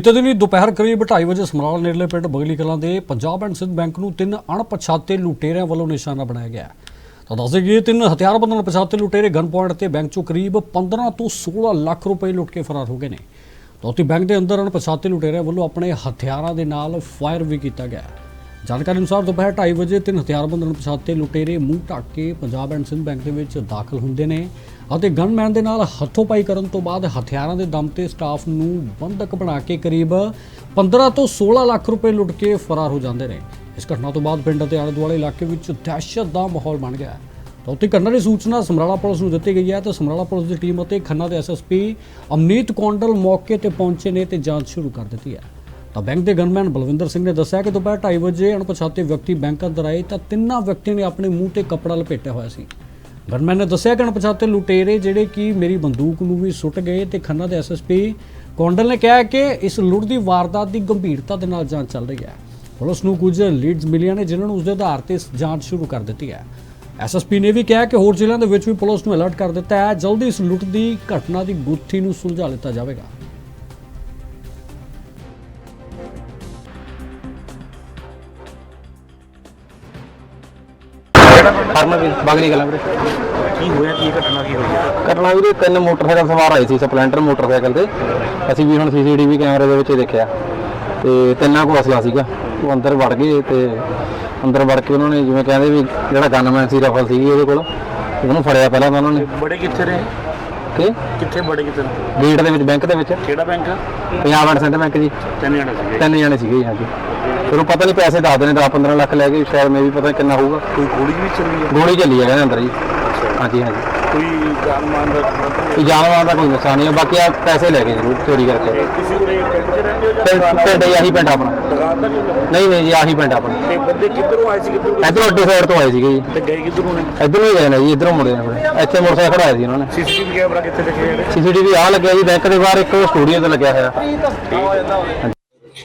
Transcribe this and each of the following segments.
ਬੀਤੇ ਦਿਨੀ ਦੁਪਹਿਰ ਕਰੀਬ 2:30 ਵਜੇ ਸਮਰਾਲ ਨੇੜਲੇ ਪਿੰਡ ਬਗਲੀ ਕਲਾਂ ਦੇ ਪੰਜਾਬ ਐਂਡ ਸਿੰਧ ਬੈਂਕ ਨੂੰ ਤਿੰਨ ਅਣਪਛਾਤੇ ਲੁਟੇਰਿਆਂ ਵੱਲੋਂ ਨਿਸ਼ਾਨਾ ਬਣਾਇਆ ਗਿਆ। ਤਾਂ ਦੱਸੇ ਕਿ ਤਿੰਨ ਹਥਿਆਰਬੰਦ ਅਣਪਛਾਤੇ ਲੁਟੇਰੇ ਗਨ ਪੁਆਇੰਟ ਤੇ ਬੈਂਕ ਚੋਂ ਕਰੀਬ 15 ਤੋਂ 16 ਲੱਖ ਰੁਪਏ ਲੁੱਟ ਕੇ ਫਰਾਰ ਹੋ ਗਏ ਨੇ। ਤਾਂ ਉੱਥੇ ਬੈਂਕ ਦੇ ਅੰਦਰ ਅਣਪਛਾਤੇ ਲੁਟੇਰਿਆਂ ਵੱਲੋਂ ਆਪਣੇ ਹਥਿਆਰਾਂ ਦੇ ਨਾਲ ਫਾਇਰ ਵੀ ਕੀਤਾ ਗਿਆ। ਜਾਣਕਾਰੀ ਅਨੁਸਾਰ ਦੁਪਹਿਰ 2:30 ਵਜੇ ਤਿੰਨ ਹਥਿਆਰਬੰਦ ਅਣਪਛਾਤੇ ਲੁਟੇਰੇ ਮੂੰਹ ਢੱਕ ਕੇ ਪੰਜਾਬ ਐਂਡ ਸਿੰਧ ਬੈਂਕ ਦੇ ਵਿੱਚ ਦਾਖਲ ਹੁੰਦੇ ਨੇ। ਅਤੇ ਗਨਮੈਨ ਦੇ ਨਾਲ ਹੱਥੋਂ-ਪਾਈ ਕਰਨ ਤੋਂ ਬਾਅਦ ਹਥਿਆਰਾਂ ਦੇ ਦਮ ਤੇ ਸਟਾਫ ਨੂੰ ਬੰਦਕ ਬਣਾ ਕੇ ਕਰੀਬ 15 ਤੋਂ 16 ਲੱਖ ਰੁਪਏ ਲੁੱਟ ਕੇ ਫਰਾਰ ਹੋ ਜਾਂਦੇ ਨੇ। ਇਸ ਘਟਨਾ ਤੋਂ ਬਾਅਦ ਪਿੰਡ ਅਤੇ ਆਲੇ-ਦੁਆਲੇ ਇਲਾਕੇ ਵਿੱਚ ਦਹਿਸ਼ਤ ਦਾ ਮਾਹੌਲ ਬਣ ਗਿਆ ਹੈ। ਤਾਂ ਉੱਥੇ ਘਟਨਾ ਦੀ ਸੂਚਨਾ ਸਮਰਾਲਾ ਪੁਲਿਸ ਨੂੰ ਦਿੱਤੀ ਗਈ ਹੈ ਤੇ ਸਮਰਾਲਾ ਪੁਲਿਸ ਦੀ ਟੀਮ ਅਤੇ ਖੰਨਾ ਦੇ ਐਸਐਸਪੀ ਅਮਨੀਤ ਕੌਂਡਲ ਮੌਕੇ ਤੇ ਪਹੁੰਚੇ ਨੇ ਤੇ ਜਾਂਚ ਸ਼ੁਰੂ ਕਰ ਦਿੱਤੀ ਹੈ। ਤਾਂ ਬੈਂਕ ਦੇ ਗਨਮੈਨ ਬਲਵਿੰਦਰ ਸਿੰਘ ਨੇ ਦੱਸਿਆ ਕਿ ਦੁਪਹਿਰ 2:30 ਵਜੇ ਅਣਪਛਾਤੇ ਵਿਅਕਤੀ ਬੈਂਕ ਅੰਦਰ ਆਏ ਤਾਂ ਤਿੰਨਾਂ ਵਿਅਕਤੀਆਂ ਨੇ ਆਪਣੇ ਮੂੰਹ ਤੇ ਕੱਪੜਾ ਲਪੇਟਿਆ ਹੋਇਆ ਸੀ। ਗਨਮੈਨ ਨੇ ਦੱਸਿਆ ਕਿ ਅਣਪਛਾਤੇ ਲੁਟੇਰੇ ਜਿਹੜੇ ਕਿ ਮੇਰੀ ਬੰਦੂਕ ਨੂੰ ਵੀ ਸੁੱਟ ਗਏ ਤੇ ਖੰਨਾ ਦੇ ਐਸਐਸਪੀ ਕੌਂਡਲ ਨੇ ਕਿਹਾ ਕਿ ਇਸ ਲੁੱਟ ਦੀ ਵਾਰਦਾਤ ਦੀ ਗੰਭੀਰਤਾ ਦੇ ਨਾਲ ਜਾਂਚ ਚੱਲ ਰਹੀ ਹੈ। ਪੁਲਿਸ ਨੂੰ ਕੁਝ ਲੀਡਸ ਮਿਲੀਆਂ ਨੇ ਜਿਨ੍ਹਾਂ ਨੂੰ ਉਸ ਦੇ ਆਧਾਰ ਤੇ ਜਾਂਚ ਸ਼ੁਰੂ ਕਰ ਦਿੱਤੀ ਹੈ। ਐਸਐਸਪੀ ਨੇ ਵੀ ਕਿਹਾ ਕਿ ਹੋਰ ਜ਼ਿਲ੍ਹਿਆਂ ਦੇ ਵਿੱਚ ਵੀ ਪੁਲਿਸ ਨੂੰ ਅਲਰਟ ਕਰ ਦਿੱਤਾ ਹੈ। ਜਲਦੀ ਇਸ ਲੁੱਟ ਦੀ ਘਟਨਾ ਦੀ ਗੁੱਥੀ ਨੂੰ ਸੁਲਝਾ ਲਿੱਤਾ ਜਾਵੇਗਾ। ਫਰਮਵੀਰ ਬਾਗਲੀ ਕਲਾਂ ਵੀਰੇ। ਕੀ ਹੋਇਆ ਕੀ ਘਟਨਾ ਕੀ ਹੋਈ? ਹੈ ਕਰਨਾ ਵੀਰੇ ਤਿੰਨ ਮੋਟਰਸਾਈਕਲ ਸਵਾਰ ਆਏ ਸੀ ਸਪਲੈਂਡਰ ਮੋਟਰਸਾਈਕਲ ਤੇ। ਅਸੀਂ ਵੀ ਹੁਣ ਸੀਸੀਟੀਵੀ ਕੈਮਰੇ ਦੇ ਵਿੱਚ ਦੇਖਿਆ। ਤੇ ਤਿੰਨਾਂ ਕੋਲ ਅਸਲਾ ਸੀਗਾ। ਉਹ ਅੰਦਰ ਵੜ ਗਏ ਤੇ ਅੰਦਰ ਵੜ ਕੇ ਉਹਨਾਂ ਨੇ ਜਿਵੇਂ ਕਹਿੰਦੇ ਵੀ ਜਿਹੜਾ ਗਨਮੈਨ ਸੀ ਰਫਲ ਸੀਗੀ ਉਹਦੇ ਕੋਲ ਉਹਨੂੰ ਫੜਿਆ ਪਹਿਲਾਂ ਤਾਂ ਉਹਨਾਂ ਨੇ। ਬੜੇ ਕਿੱਥੇ ਰਹੇ? ਕਿ? ਕਿੱਥੇ ਬੜੇ ਕਿੱਥੇ ਨੇ? ਗੇਟ ਦੇ ਵਿੱਚ ਬੈਂਕ ਦੇ ਵਿੱਚ। ਕਿਹੜਾ bank? Punjab and centre bank ਜੀ। ਤਿੰਨ ਜਣੇ ਸੀਗੇ। ਤਿੰਨ ਜਣੇ ਸੀਗੇ ਜੀ ਹਾਂਜੀ। ਫਿਰ ਉਹ ਪਤਾ ਨਹੀਂ ਪੈਸੇ ਦੱਸਦੇ ਨੇ 10 15 ਲੱਖ ਲੈ ਗਏ ਸ਼ਾਇਦ ਮੈਂ ਵੀ ਪਤਾ ਨੀ ਕਿੰਨਾ ਹੋਊਗਾ। ਕੋਈ ਗੋਲੀ ਵੀ ਚੱਲੀ ਹੈ ਗੋਲੀ ਚੱਲੀ ਹੈ ਕਹਿੰਦੇ ਅੰਦਰ ਜੀ। ਹਾਂਜੀ ਹਾਂਜੀ। ਕੋਈ ਜਾਨ ਮਾਨ ਦਾ ਕੋਈ ਜਾਨਵਰਾਂ ਦਾ ਕੋਈ ਨੁਕਸਾਨ ਨਹੀਂ ਹੈ ਬਾਕੀ ਆ ਪੈਸੇ ਲੈ ਗਏ ਜ਼ਰੂਰ ਚੋਰੀ ਕਰਕੇ? ਕਿਸੇ ਕੋਲੇ ਪਿੰਡ 'ਚ ਰਹਿੰਦੇ ਹੋ ਜਾਂ ਪਿੰਡ ਪਿੰਡ ਹੀ ਆਹੀ ਪਿੰਡ ਆਪਣਾ। ਦੁਕਾਨ ਦਾ ਨਹੀਂ ਨਹੀਂ ਨਹੀਂ ਜੀ ਆਹੀ ਪਿੰਡ ਆਪਣਾ। ਤੇ ਬੰਦੇ ਕਿੱਧਰੋਂ ਆਏ ਸੀ ਕਿੱਧਰੋਂ ਇਧਰੋਂ ਅੱਡੇ ਸਾਈਡ ਤੋਂ ਆਏ ਸੀਗੇ ਜੀ। ਤੇ ਗਏ ਕਿੱਧਰੋਂ ਨੇ? ਇਧਰੋਂ ਹੀ ਗਏ ਨੇ ਜੀ ਇਧਰੋਂ ਮੁੜੇ ਨੇ ਫਿਰ। ਇੱਥੇ ਮੋਟਰਸਾਈਕਲ ਖੜਾਇਆ ਸੀ ਉਹਨਾਂ ਨੇ। ਸੀਸੀਟੀਵੀ ਕੈਮਰਾ ਕਿੱਥੇ ਲੱਗੇ ਹੋਏ ਨੇ ਸੀਸੀਟੀਵੀ ਆ ਲੱਗਿਆ ਜੀ ਬੈਂਕ ਦੇ ਬਾਹਰ ਇੱਕ ਸਟੂਡੀਓ ਤੇ ਲੱਗਿਆ ਹੋਇਆ।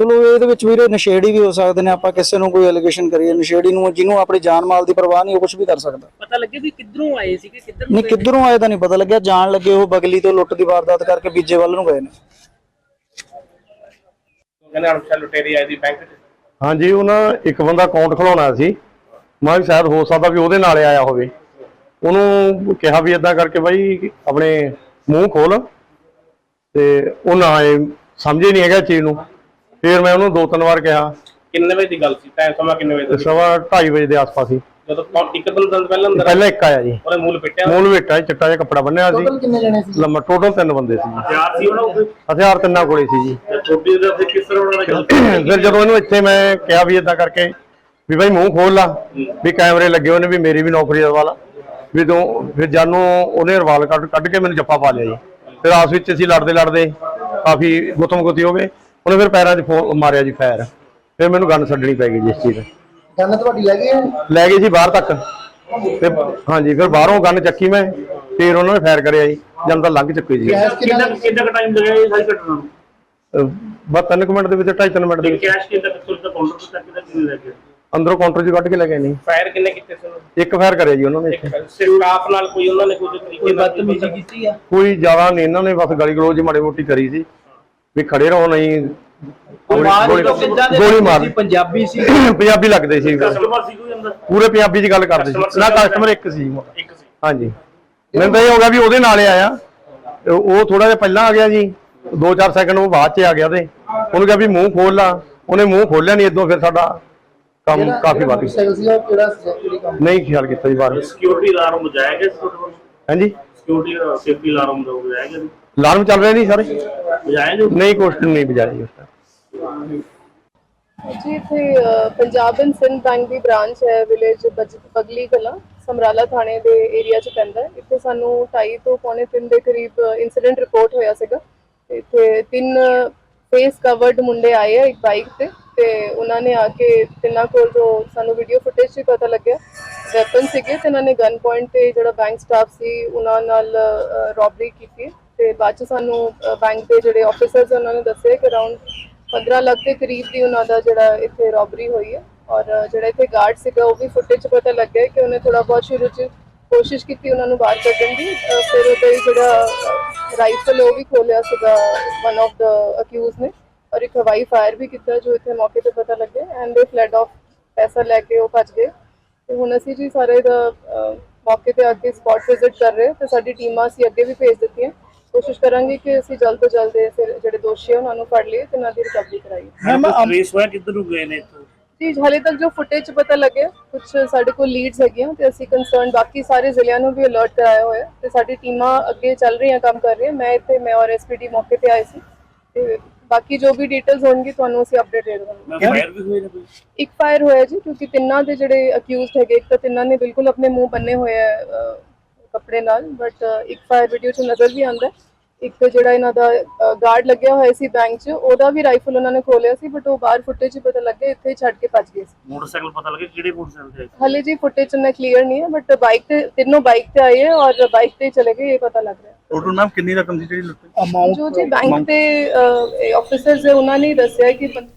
ਚਲੋ ਇਹਦੇ ਵਿੱਚ ਵੀਰੇ ਨਸ਼ੇੜੀ ਵੀ ਹੋ ਸਕਦੇ ਨੇ ਆਪਾਂ ਕਿਸੇ ਨੂੰ ਕੋਈ ਐਲੀਗੇਸ਼ਨ ਕਰੀਏ ਨਸ਼ੇੜੀ ਨੂੰ ਜਿਹਨੂੰ ਆਪਣੀ ਜਾਨ ਮਾਲ ਦੀ ਪਰਵਾਹ ਨਹੀਂ ਉਹ ਕੁਝ ਵੀ ਕਰ ਸਕਦਾ। ਪਤਾ ਲੱਗੇ ਵੀ ਕਿੱਧਰੋਂ ਆਏ ਸੀਗੇ ਕਿੱਧਰ ਨਹੀਂ ਕਿੱਧਰੋਂ ਆਏ ਤਾਂ ਨਹੀਂ ਪਤਾ ਲੱਗਿਆ ਜਾਣ ਲੱਗੇ ਉਹ ਬਗਲੀ ਤੋਂ ਲੁੱਟ ਦੀ ਵਾਰਦਾਤ ਕਰਕੇ ਬੀਜੇ ਵੱਲ ਨੂੰ ਗਏ ਨੇ। ਕਹਿੰਦੇ ਅਣਪਛਾਤੇ ਲੁਟੇਰੇ ਆਏ ਦੀ ਬੈਂਕ 'ਚ? ਹਾਂਜੀ ਉਹਨਾਂ ਇੱਕ ਬੰਦਾ ਅਕਾਊਂਟ ਖੁਲਾਉਣਾ ਸੀ। ਮੈਂ ਵੀ ਸ਼ਾਇਦ ਹੋ ਸਕਦਾ ਵੀ ਉਹਦੇ ਨਾਲ ਆਇਆ ਹੋਵੇ। ਉਹਨੂੰ ਕਿਹਾ ਵੀ ਇਦਾਂ ਕਰਕੇ ਬਾਈ ਆਪਣੇ ਮੂੰਹ ਖੋਲ। ਤੇ ਉਹ ਨਾ ਸਮਝੇ ਨਹੀਂ ਹੈਗਾ ਚੀਜ਼ ਨੂੰ। ਫਿਰ ਮੈਂ ਉਹਨੂੰ ਦੋ ਤਿੰਨ ਵਾਰ ਕਿਹਾ। ਕਿੰਨੇ ਵਜੇ ਦੀ ਗੱਲ ਸੀ? ਟਾਈਮ ਸਮਾਂ ਕਿੰਨੇ ਵਜੇ ਦਾ ਸੀ? ਸਵਾ 2:30 ਵਜੇ ਦੇ ਆਸ-ਪਾਸ ਹੀ ਜਦੋਂ ਕੌਣ ਇੱਕ ਦਿਨ ਦਿਨ ਪਹਿਲਾਂ ਅੰਦਰ ਪਹਿਲਾਂ ਇੱਕ ਆਇਆ ਜੀ। ਉਹਨੇ ਮੂਲ ਪਿੱਟਿਆ ਮੂਲ ਵੇਟਾ ਸੀ, ਚਿੱਟਾ ਜਿਹਾ ਕੱਪੜਾ ਬੰਨਿਆ ਸੀ। ਕਿੰਨੇ ਜਣੇ ਸੀ? ਲੰਮਾ ਟੋਟਲ ਤਿੰਨ ਬੰਦੇ ਸੀ। ਜੀ ਯਾਰ ਸੀ ਉਹਨਾਂ ਨੂੰ ਹਥਿਆਰ ਤਿੰਨਾਂ ਕੋਲੇ ਸੀ ਜੀ। ਛੋਟੀ ਦੇ ਫਿਰ ਕਿਸ ਤਰ੍ਹਾਂ ਉਹਨਾਂ ਨੇ ਗੱਲ ਫਿਰ ਜਦੋਂ ਇਹਨੂੰ ਇੱਥੇ ਮੈਂ ਕਿਹਾ ਵੀ ਇਦਾਂ ਕਰਕੇ ਵੀ ਭਾਈ ਮੂੰਹ ਖੋਲ ਲਾ ਵੀ ਕੈਮਰੇ ਲੱਗੇ ਹੋਏ ਨੇ ਵੀ ਮੇਰੀ ਵੀ ਨੌਕਰੀ ਦਾ ਵਾਲਾ ਵੀ ਤੋਂ ਫਿਰ ਜਾਨੂੰ ਉਹਨੇ ਰਵਾਲ ਕੱਢ ਕੱਢ ਕੇ ਮੈਨੂੰ ਜੱਫਾ ਪਾ ਲਿਆ ਜੀ। ਫਿਰ ਆਸ ਵਿੱਚ ਅਸੀਂ ਲੜਦੇ ਲੜਦੇ ਕਾਫੀ ਗੁੱਤਮ ਗੁੱਤੀ ਹੋ ਗਏ। ਉਹਨੇ ਫਿਰ ਪੈਰਾਂ 'ਚ ਫੋ- ਮਾਰਿਆ ਜੀ ਫਾਇਰ। ਫਿਰ ਮੈਨੂੰ ਗਨ ਛੱਡਣੀ ਪੈ ਗਈ ਜੀ ਇਸ ਚੀਜ਼ ਦੀ ਗੱਲ ਤੁਹਾਡੀ ਹੈਗੀ ਹੈ ਲੈ ਗਏ ਜੀ ਬਾਹਰ ਤੱਕ। ਤੇ ਹਾਂਜੀ ਫਿਰ ਬਾਹਰੋਂ ਗਨ ਚੱਕੀ ਮੈਂ ਫਿਰ ਉਹਨਾਂ ਨੇ ਫਾਇਰ ਕਰਿਆ ਜੀ। ਜਦ ਤਾਂ ਲੰਘ ਚੁੱਕੀ ਜੀ ਕਿੰਨਾ ਕਿੰਨਾ ਟਾਈਮ ਲੱਗਿਆ ਇਹ ਸਾਰੀ ਘਟਨਾ ਨੂੰ? ਅਹ ਬਸ 3 ਮਿੰਟ ਦੇ ਵਿੱਚ 2.5 ਮਿੰਟ ਦੇ ਵਿੱਚ। ਕੈਸ਼ ਕਿੰਨਾ ਤੱਕ ਕਾਊਂਟਰ ਤੋਂ ਤੱਕ ਕਿੰਨਾ ਕਿੰਨੇ ਲੱਗੇ ਅੰਦਰੋਂ ਕਾਊਂਟਰ 'ਚ ਕੱਢ ਕੇ ਲੈ ਗਏ ਨਹੀਂ। ਫਾਇਰ ਕਿੰਨੇ ਕੀਤੇ ਸੀ ਉਹਨਾਂ ਇੱਕ ਫਾਇਰ ਕਰਿਆ ਜੀ ਉਹਨਾਂ ਨੇ ਨੇ ਸਟਾਫ ਨਾਲ ਕੋਈ ਉਹਨਾਂ ਨੇ ਕੋਈ ਤਰੀਕੇ ਨਾਲ ਬਦਤਮੀਜ਼ੀ ਕੀਤੀ? ਆ? ਕੋਈ ਜ਼ਿਆਦਾ ਨਹੀਂ ਇਹਨਾਂ ਨੇ ਬਸ ਗਲੀ ਗਲੋਚ ਮਾੜੀ ਮੋਟੀ ਕਰੀ ਸੀ। ਵੀ ਖੜੇ ਰਹੋ ਨਹੀਂ। ਗੋਲੀ ਗੋਲੀ ਮਾਰ ਪੰਜਾਬੀ ਸੀ? ਪੰਜਾਬੀ ਲੱਗਦੇ ਸੀ। ਕਸਟਮਰ ਸੀ ਕੋਈ ਅੰਦਰ? ਪੂਰੇ ਪੰਜਾਬੀ 'ਚ ਗੱਲ ਕਰਦੇ ਸੀ। ਨਾ ਕਸਟਮਰ ਇੱਕ ਸੀ। ਇੱਕ ਸੀ। ਹਾਂਜੀ। ਮੈਨੂੰ ਤਾਂ ਇਹ ਹੋ ਗਿਆ ਵੀ ਉਹਦੇ ਨਾਲ ਹੀ ਆਇਆ ਉਹ ਥੋੜਾ ਜਿਹਾ ਪਹਿਲਾਂ ਆ ਗਿਆ ਜੀ। 2-4 ਸੈਕਿੰਡ ਉਹ ਬਾਅਦ 'ਚ ਆ ਗਿਆ ਤੇ। ਉਹਨੂੰ ਕਿਹਾ ਵੀ ਮੂੰਹ ਖੋਲ ਲਾ। ਉਹਨੇ ਮੂੰਹ ਖੋਲਿਆ ਨਹੀਂ ਇਦੋਂ ਫਿਰ ਸਾਡਾ ਕੰਮ ਕਾਫੀ ਵੱਧ ਗਿਆ ਨਹੀਂ ਖਿਆਲ ਕੀਤਾ ਜੀ ਬਾਹਰ। ਸਿਕਿਉਰਿਟੀ ਅਲਾਰਮ ਬਜਾਇਆ ਗਿਆ ਸੀ ਤੁਹਾਡੇ ਵੱਲੋਂ ਹਾਂਜੀ। ਸਿਕਿਉਰਿਟੀ ਸੇਫਟੀ ਅਲਾਰਮ ਦਾ ਬਜਾਇਆ ਗਿਆ ਸੀ? ਅਲਾਰਮ ਚੱਲ ਰਿਹਾ ਨਹੀਂ ਸਾਰੇ? ਬਜਾਇਆ ਜੋ? ਨਹੀਂ ਕੁਛ ਨਹੀਂ ਬਜਾਇਆ ਜੀ ਉਸ। ਜੀ ਇੱਥੇ ਅ, ਪੰਜਾਬ ਐਂਡ ਸਿੰਧ ਬੈਂਕ ਦੀ ਬ੍ਰਾਂਚ ਹੈ ਵਿਲੇਜ ਬਗਲੀ ਕਲਾ ਸਮਰਾਲਾ ਥਾਣੇ ਦੇ ਏਰੀਆ 'ਚ ਪੈਂਦਾ ਹੈ। ਇੱਥੇ ਸਾਨੂੰ 2:30 ਤੋਂ ਪੌਣੇ 3 ਦੇ ਕਰੀਬ ਇਨਸੀਡੈਂਟ ਰਿਪੋਰਟ ਹੋਇਆ ਸੀਗਾ। ਤੇ ਇੱਥੇ ਤਿੰਨ ਫੇਸ ਕਵਰਡ ਮੁੰਡੇ ਆਏ ਆ ਇੱਕ ਬਾਈਕ ਤੇ ਤੇ ਉਹਨਾਂ ਨੇ ਆ ਕੇ ਤਿੰਨਾਂ ਕੋਲ ਜੋ ਸਾਨੂੰ ਵੀਡੀਓ ਫੁਟੇਜ 'ਚ ਪਤਾ ਲੱਗਿਆ ਵੈਪਨ ਸੀਗੇ ਤੇ ਇਹਨਾਂ ਨੇ ਗਨ ਪੁਆਇੰਟ ਤੇ ਜਿਹੜਾ ਬੈਂਕ ਸਟਾਫ ਸੀ ਉਹਨਾਂ ਨਾਲ ਰੋਬਰੀ ਕੀਤੀ ਤੇ ਬਾਅਦ 'ਚ ਸਾਨੂੰ ਬੈਂਕ ਦੇ ਜਿਹੜੇ ਆਫੀਸਰਸ ਉਹਨਾਂ ਨੇ ਦੱਸਿਆ ਕਿ ਅਰਾਊਂਡ 15 ਲੱਖ ਦੇ ਕਰੀਬ ਦੀ ਉਹਨਾਂ ਦਾ ਜਿਹੜਾ ਇੱਥੇ ਰੋਬਰੀ ਹੋਈ ਹੈ ਔਰ ਜਿਹੜਾ ਇੱਥੇ ਗਾਰਡ ਸੀਗਾ, ਉਹ ਵੀ ਫੁਟੇਜ ਪਤਾ ਲੱਗਿਆ ਕਿ ਉਹਨੇ ਥੋੜਾ ਬਹੁਤ ਸ਼ੁਰੂ 'ਚ ਕੋਸ਼ਿਸ਼ ਕੀਤੀ ਉਹਨਾਂ ਨੂੰ ਬਾਹਰ ਕੱਢਣ ਦੀ ਫਿਰ ਉਹਦਾ ਜਿਹੜਾ ਰਾਈਫਲ ਉਹ ਵੀ ਖੋਲਿਆ ਸੀਗਾ ਵਨ ਆਫ ਦਾ ਅਕਿਊਜ਼ ਨੇ ਔਰ ਇੱਕ ਹਵਾਈ ਫਾਇਰ ਵੀ ਕੀਤਾ ਜੋ ਇੱਥੇ ਮੌਕੇ ਤੇ ਪਤਾ ਲੱਗਿਆ ਐਂਡ ਦੇ ਫਲੈਡ ਆਫ ਪੈਸਾ ਲੈ ਕੇ ਉਹ ਭੱਜ ਗਏ। ਤੇ ਹੁਣ ਅਸੀਂ ਜੀ ਸਾਰੇ ਦਾ ਮੌਕੇ ਤੇ ਅੱਗੇ ਕੇ ਸਪੌਟ ਵਿਜ਼ਿਟ ਕਰ ਰਹੇ ਹਾਂ ਤੇ ਸਾਡੀ ਟੀਮਾਂ ਅਸੀਂ ਅੱਗੇ ਵੀ ਭੇਜ ਦਿੱਤੀਆਂ। ਕੋਸ਼ਿਸ਼ ਕਰਾਂਗੇ ਕਿ ਅਸੀਂ ਜਲਦ ਤੋਂ ਜਲਦ ਇਹ ਫਿਰ ਜਿਹੜੇ ਦੋਸ਼ੀ ਆ ਉਹਨਾਂ ਨੂੰ ਫੜ ਲਈਏ ਤੇ ਉਹਨਾਂ ਦੀ ਰਿਕਵਰੀ ਕਰਾਈਏ। ਟ੍ਰੇਸ ਹੋਇਆ ਕਿੱਧਰ ਨੂੰ ਗਏ ਨੇ ਇੱਥੋਂ? ਜੀ ਹਾਲੇ ਤੱਕ ਜੋ ਫੁਟੇਜ ਪਤਾ ਲੱਗਿਆ ਕੁਝ ਸਾਡੇ ਕੋਲ ਲੀਡਸ ਹੈਗੀਆਂ ਤੇ ਅਸੀਂ ਕੰਸਰਨ ਬਾਕੀ ਸਾਰੇ ਜ਼ਿਲ੍ਹਿਆਂ ਨੂੰ ਵੀ ਅਲਰਟ ਕਰਾਇਆ ਹੋਇਆ ਤੇ ਸਾਡੀ ਟੀਮਾਂ ਅੱਗੇ ਚੱਲ ਰਹੀਆਂ ਕੰਮ ਕਰ ਰਹੀਆਂ। ਮੈਂ ਇੱਥੇ ਮੈਂ ਔਰ ਐਸਪੀਡੀ ਮੌਕੇ ਤੇ ਆਏ ਸੀ ਤੇ ਬਾਕੀ ਜੋ ਵੀ ਡਿਟੇਲਸ ਹੋਣਗੀ ਤੁਹਾਨੂੰ ਅਸੀਂ ਅਪਡੇਟ ਦੇ ਦੇਵਾਂਗੇ। ਮੈਂ ਫਾਇਰ ਵੀ ਹੋਏ ਨੇ ਕੋਈ? ਇੱਕ ਫਾਇਰ ਹੋਇਆ ਜੀ ਕਿਉਂਕਿ ਤਿੰਨਾਂ ਦੇ ਜਿਹੜੇ ਅਕਿਊਜ਼ਡ ਹੈਗੇ ਇੱਕ ਤਾਂ ਤਿੰਨਾਂ ਨੇ ਬਿਲਕੁਲ ਆਪਣੇ ਮੂੰਹ ਬੰਨੇ ਹੋਏ ਆ ਕੱਪੜੇ ਨਾਲ ਬਟ ਇੱਕ ਫਾਇਰ ਵੀਡੀਓ 'ਚ ਨਜ਼ਰ ਵੀ ਆਉਂਦਾ ਹੈ। ਇੱਕ ਜਿਹੜਾ ਇਹਨਾਂ ਦਾ ਗਾਰਡ ਲੱਗਿਆ ਹੋਇਆ ਸੀ ਬੈਂਕ 'ਚ ਉਹਦਾ ਵੀ ਰਾਈਫਲ ਉਹਨਾਂ ਨੇ ਖੋਲਿਆ ਸੀ ਬਟ ਉਹ ਬਾਹਰ ਫੁਟੇਜ 'ਚ ਪਤਾ ਲੱਗਿਆ ਇੱਥੇ ਹੀ ਛੱਡ ਕੇ ਭੱਜ ਗਏ ਸੀ। ਮੋਟਰਸਾਈਕਲ ਪਤਾ ਲੱਗੇ ਕਿਹੜੇ ਮੋਟਰਸਾਈਕਲ ਤੇ ਆਏ? ਹਾਲੇ ਜੀ ਫੁਟੇਜ 'ਚ ਨਾ ਕਲੀਅਰ ਨਹੀਂ ਹੈ ਬਟ ਬਾਈਕ ਤੇ ਤਿੰਨੋਂ ਬਾਈਕ ਤੇ ਆਏ ਹੈ ਔਰ ਬਾਈਕ ਤੇ ਹੀ ਚਲੇ ਗਏ ਇਹ ਪਤਾ ਲੱਗ ਰਿਹਾ। ਹੈ ਟੋਟਲ ਮੈਮ ਕਿੰਨੀ ਰਕਮ ਸੀ ਜਿਹੜੀ ਲੁੱਟੀ ਜੋ ਜੀ ਬੈਂਕ ਦੇ ਆਫੀਸਰਸ ਹੈ ਉਹਨਾਂ ਨੇ ਦੱਸਿਆ ਕਿ ਪੰ-